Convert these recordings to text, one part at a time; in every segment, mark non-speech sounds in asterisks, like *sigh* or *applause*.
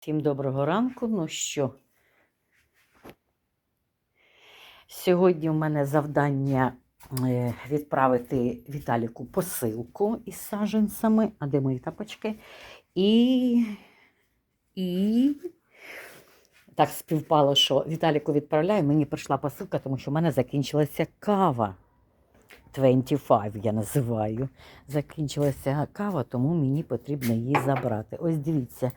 Всім доброго ранку. Ну що? Сьогодні у мене завдання е, відправити Віталіку посилку із саджанцями. А де мої тапочки? І, і так співпало, що Віталіку відправляю. Мені прийшла посилка, тому що в мене закінчилася кава. 25 я називаю. Закінчилася кава, тому мені потрібно її забрати. Ось дивіться,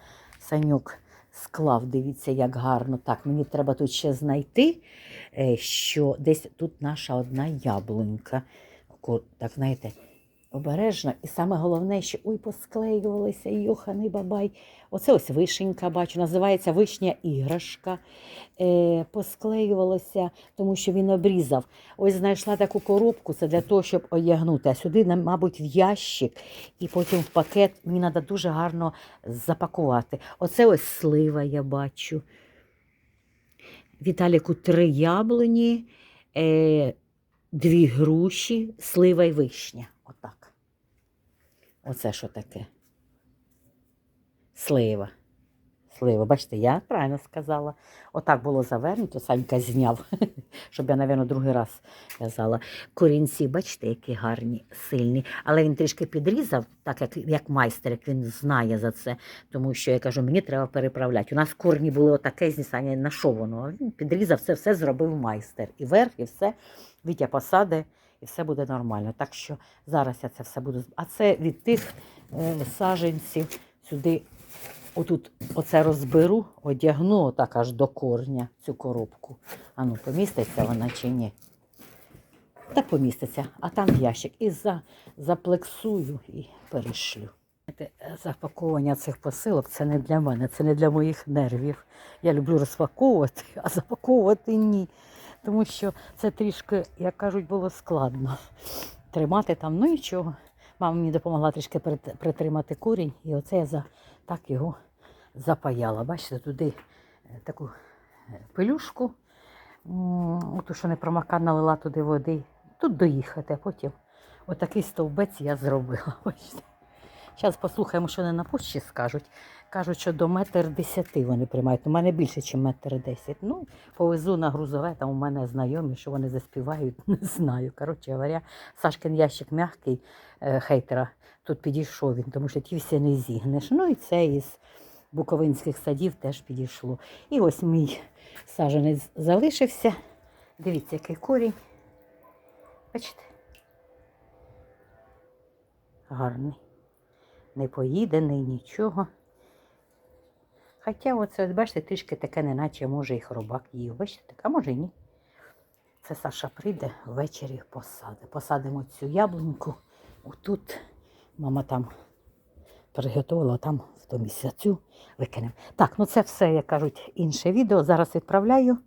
Санюк склав, дивіться, як гарно. Так, мені треба тут ще знайти, е, що десь тут наша одна яблунька. Так, знаєте, обережно. І саме головне, що ой, посклеювалися, йоханий бабай. Оце ось вишенька, бачу, називається вишня іграшка. Е, посклеювалося, тому що він обрізав. Ось знайшла таку коробку, це для того, щоб одягнути. А сюди, мабуть, в ящик і потім в пакет мені треба дуже гарно запакувати. Оце ось слива я бачу. Віталіку три яблуні, е, дві груші, слива і вишня. Отак. Оце що таке? Слива. Слива. Бачите, я правильно сказала. Отак було завернуто, Санька зняв, *laughs* щоб я, напевно, другий раз в'язала. Корінці, бачите, які гарні, сильні. Але він трішки підрізав, так як, як майстер, як він знає за це. Тому що я кажу, мені треба переправляти. У нас корні були отаке, Саня, на що воно? Він підрізав, це все зробив майстер. І верх, і все. Вітя посади, і все буде нормально. Так що зараз я це все буду. А це від тих е, саджанців сюди. Отут оце розберу, одягну отак аж до корня цю коробку. А ну, поміститься вона чи ні? Та поміститься, а там ящик. І за, заплексую і перешлю. Запаковування цих посилок це не для мене, це не для моїх нервів. Я люблю розпаковувати, а запаковувати ні. Тому що це трішки, як кажуть, було складно *laughs* тримати там. Ну нічого. Мама мені допомогла трішки притримати корінь, і оце я за, так його запаяла. Бачите, туди е, таку е, пелюшку, м, що не промака, налила туди води. Тут доїхати, а потім отакий стовбець я зробила. *laughs* Бачите. Зараз послухаємо, що вони на почті скажуть. Кажуть, що до метр десяти вони приймають. У мене більше, ніж метр десять. Ну, повезу на грузове, там у мене знайомі, що вони заспівають, *laughs* не знаю. Коротше говоря, Сашкин ящик м'який е, хейтера. Тут підійшов він, тому що ті всі не зігнеш. Ну і це із буковинських садів теж підійшло. І ось мій саженець залишився. Дивіться, який корінь. Бачите? Гарний. Не поїдений, нічого. Хоча оце, бачите, трішки таке, неначе може і хробак їв. Бачите, так, а може і ні. Це Саша прийде ввечері посади. Посадимо цю яблуньку. Отут мама там приготувала, там в тому місяцю викинемо. Так, ну це все, як кажуть, інше відео. Зараз відправляю.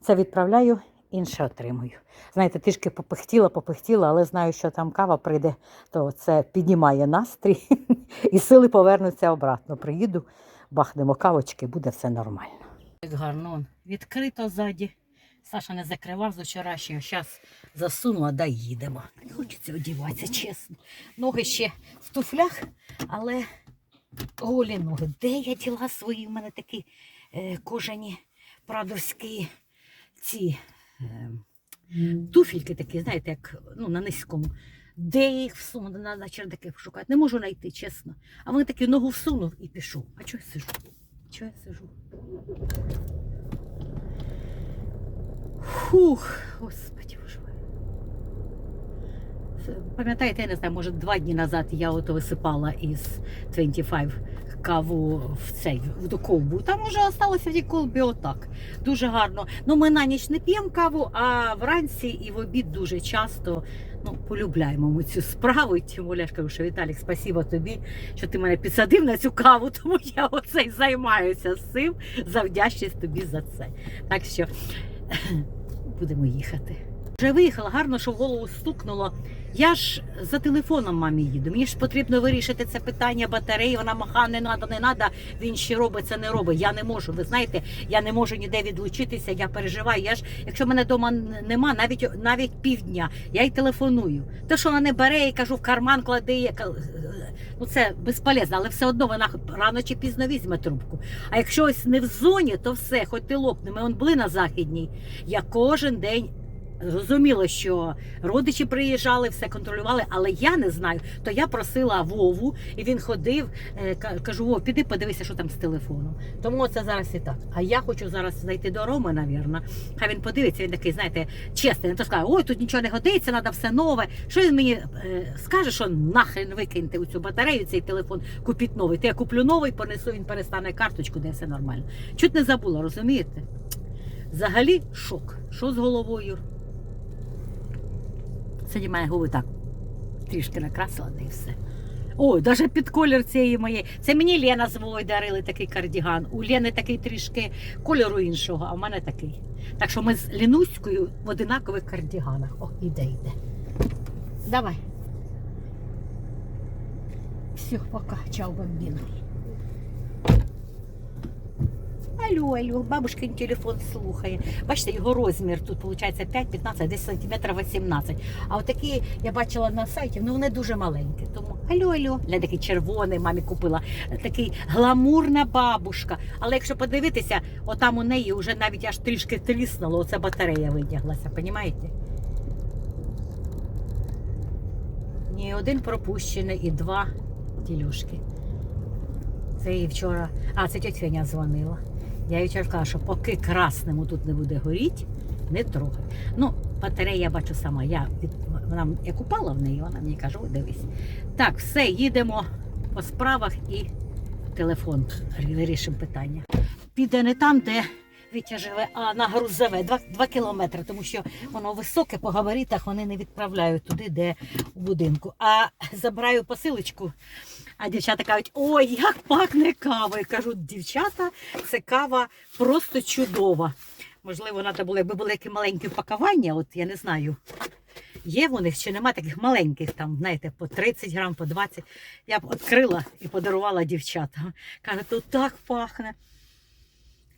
Це відправляю, інше отримую. Знаєте, трішки попихтіла, попихтіла, але знаю, що там кава прийде, то це піднімає настрій *laughs* і сили повернуться обратно. Приїду, бахнемо кавочки, буде все нормально. Гарно, відкрито ззаді. Саша не закривав з вчорашнього. Зараз засуну, а дай їдемо. Не хочеться одіватися, чесно. Ноги ще в туфлях, але голі ноги. Де я діла свої? У мене такі е, кожані прадовські ці е, туфельки такі, знаєте, як ну, на низькому. Де їх всуну? На, на чердаки шукати. Не можу знайти, чесно. А вони такі ногу всунув і пішов. А чого я сижу? Чого я сижу? Фух, господи боже Пам'ятаєте, я не знаю, може два дні назад я ото висипала із 25 каву в цей в колбу. Там уже залишилося в тій отак. Дуже гарно. Ну, ми на ніч не п'ємо каву, а вранці і в обід дуже часто ну, полюбляємо ми цю справу. І Тим більше, я кажу, що Віталік, спасибо тобі, що ти мене підсадив на цю каву, *laughs* тому я оце й займаюся з цим. За вдячність тобі за це. Так що *clears throat* будемо їхати. Вже виїхала, гарно, що в голову стукнуло. Я ж за телефоном мамі їду. Мені ж потрібно вирішити це питання батареї. Вона маха не надо, не надо. Він ще робить це не робить. Я не можу. Ви знаєте, я не можу ніде відлучитися. Я переживаю. Я ж, якщо мене вдома нема, навіть навіть півдня, я й телефоную. Те, що вона не бере, я кажу, в карман клади. Я... Ну це безполезно, але все одно вона рано чи пізно візьме трубку. А якщо ось не в зоні, то все, хоч ти лопни. Ми он були на західній. Я кожен день. Зрозуміло, що родичі приїжджали, все контролювали, але я не знаю. То я просила Вову, і він ходив. е, Кажу, Вов, піди подивися, що там з телефоном. Тому це зараз і так. А я хочу зараз зайти до Роми, навірно. Хай він подивиться, він такий, знаєте, чесний. Не то скаже, ой, тут нічого не годиться, треба все нове. Що він мені е, скаже, що нахрен викиньте у цю батарею, цей телефон, купіть новий. То я куплю новий, понесу, він перестане карточку, де все нормально. Чуть не забула, розумієте? Взагалі шок. Що з головою? Сьогодні мене губи так трішки накрасила, і все. Ой, навіть під колір цієї моєї. Це мені Лена з Вовою дарили такий кардіган. У Лени такий трішки кольору іншого, а в мене такий. Так що ми з Лінуською в одинакових кардіганах. О, іде, йде. Давай. Все, пока. Чао, бомбіно. Алло, алло, бабушкин телефон слухає. Бачите, його розмір тут виходить 5, 15, десь сантиметрів 18. А отакі я бачила на сайті, ну вони дуже маленькі. Тому алло, алло. Для такий червоний мамі купила. Такий гламурна бабушка. Але якщо подивитися, отам у неї вже навіть аж трішки тріснуло, оця батарея витяглася, понімаєте? Ні, один пропущений і два ділюшки. Це їй вчора. А, це тетя Феня дзвонила. Я їй сказала, що поки красному тут не буде горіти, не трогай. Ну, батарея я бачу сама. Я, вона, я купала в неї, вона мені каже, ой, дивись. Так, все, їдемо по справах і телефон вирішимо питання. Піде не там, де Живе, а на грузове, два, два кілометри, тому що воно високе по габаритах, вони не відправляють туди, де у будинку. А забираю посилочку. А дівчата кажуть, ой, як пахне кава. Я кажу, дівчата, це кава просто чудова. Можливо, треба було, якби були які маленькі пакування, от я не знаю. Є в них чи нема таких маленьких, там, знаєте, по 30 грам, по 20. Я б відкрила і подарувала дівчатам. Каже, тут так пахне.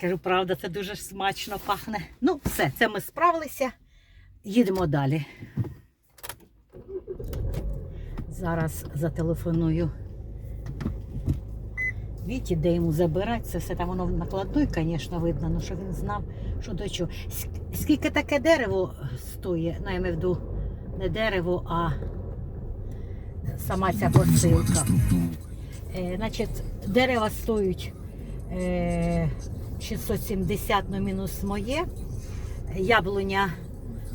Кажу, правда, це дуже смачно пахне. Ну, все, це ми справилися. Їдемо далі. Зараз зателефоную Віті, де йому забирати, це все там воно накладной, звісно, видно, ну що він знав, що до чого. Скільки таке дерево стоїть, ну, я маю в виду не дерево, а сама ця посилка. Е, значить, дерева стоять е, 670, ну мінус моє. Яблуня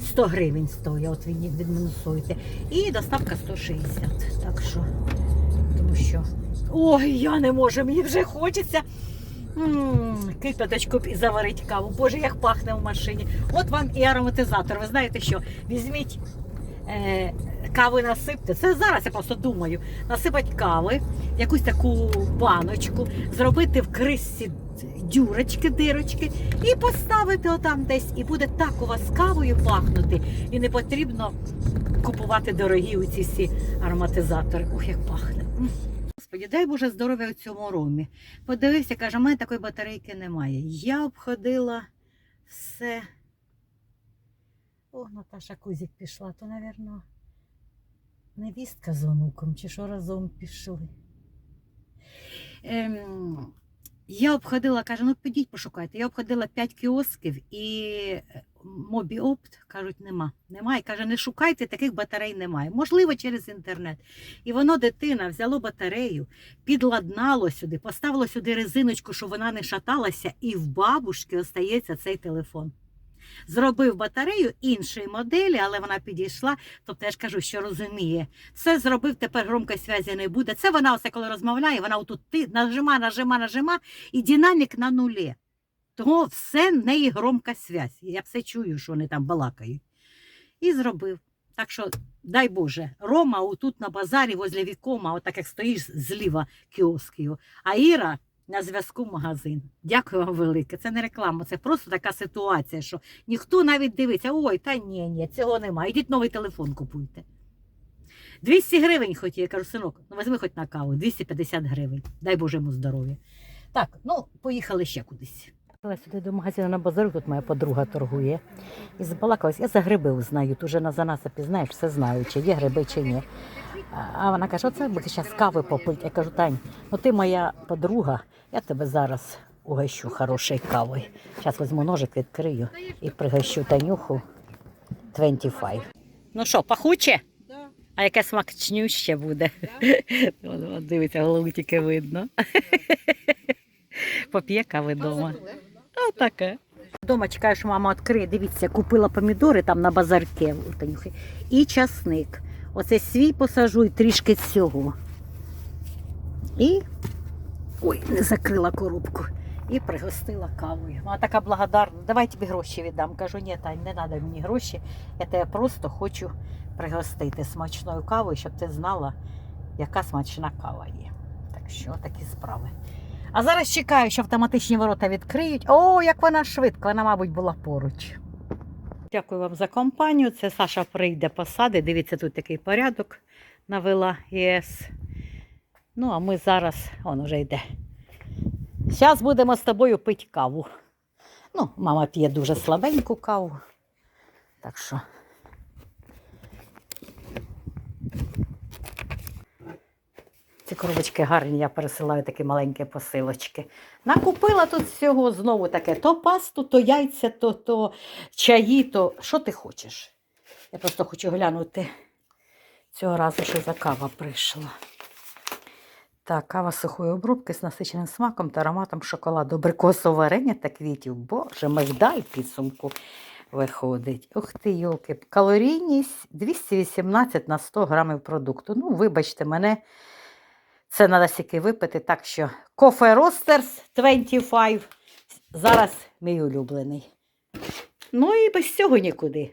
100 гривень стоїть, от ви відмінусуєте. І доставка 160. Так що, тому що. Ой, я не можу, мені вже хочеться. Кипяточку і заварити каву. Боже, як пахне в машині. От вам і ароматизатор. Ви знаєте що? Візьміть е, кави насипте. Це зараз я просто думаю. Насипати кави, якусь таку баночку, зробити в крисці дюрочки, дирочки і поставити отам десь. І буде так у вас кавою пахнути. І не потрібно купувати дорогі оці всі ароматизатори. Ох, як пахне. М. Господі, дай Боже здоров'я у цьому ромі. Подивився, каже, у мене такої батарейки немає. Я обходила все. О, Наташа Кузік пішла, то, напевно, невістка з онуком, чи що разом пішли. Ем, я обходила, каже, ну підіть пошукайте. Я обходила 5 кіосків і мобіопт, кажуть, нема. Немає. Каже, не шукайте, таких батарей немає. Можливо, через інтернет. І воно дитина взяло батарею, підладнало сюди, поставило сюди резиночку, щоб вона не шаталася, і в бабушки остається цей телефон. Зробив батарею іншої моделі, але вона підійшла. Тобто я ж кажу, що розуміє. Все зробив, тепер громкої зв'язі не буде. Це вона оце коли розмовляє, вона отут нажима, нажима, нажима, і динамік на нулі. Тому все в неї громка зв'язь. Я все чую, що вони там балакають. І зробив. Так що, дай Боже, Рома отут на базарі возле вікома, отак як стоїш зліва кіоскою, а Іра на зв'язку магазин. Дякую вам велике. Це не реклама, це просто така ситуація, що ніхто навіть дивиться, ой, та ні, ні, цього немає. Ідіть новий телефон купуйте. 200 гривень хотів. Я кажу, синок, ну візьми хоч на каву, 250 гривень. Дай Боже йому здоров'я. Так, ну поїхали ще кудись. Я сюди до магазину на базару, тут моя подруга торгує. І збалакалась, я за гриби узнаю, тут вже на занасипі, знаєш, все знаю, чи є гриби, чи ні. А- вона каже, оце буде зараз кави попити. Я кажу, Тань, ну ти моя подруга, я тебе зараз угощу хорошою кавою. Зараз візьму ножик, відкрию і пригощу Танюху 25. Ну що, пахуче? Да. А яке смачнюще буде. От дивиться, голову тільки видно. *laughs* Поп'є кави вдома. А таке. Дома чекаю, що мама відкриє. Дивіться, купила помідори там на базарке у Танюхи. І часник. Оце свій посажу і трішки цього. І. Ой, не закрила коробку. І пригостила кавою. Вона така благодарна. Давай тобі гроші віддам. Кажу, ні, Тань, не треба мені гроші. Я просто хочу пригостити смачною кавою, щоб ти знала, яка смачна кава є. Так що такі справи. А зараз чекаю, що автоматичні ворота відкриють. О, як вона швидко, вона, мабуть, була поруч. Дякую вам за компанію. Це Саша прийде посади. Дивіться, тут такий порядок навела ЄС. Ну, а ми зараз, он уже йде. Зараз будемо з тобою пити каву. Ну, мама п'є дуже слабеньку каву. Так що. Ці коробочки гарні, я пересилаю такі маленькі посилочки. Накупила тут всього знову таке: то пасту, то яйця, то, то чаї, то що ти хочеш. Я просто хочу глянути цього разу, що за кава прийшла. Так, кава сухої обробки з насиченим смаком та ароматом шоколаду, абрикосового варення та квітів. Боже, мигдаль підсумку виходить. Ух ти, йолки. Калорійність 218 на 100 грамів продукту. Ну, вибачте мене, це треба стільки випити. Так що кофе Ростерс 25 зараз мій улюблений. Ну і без цього нікуди.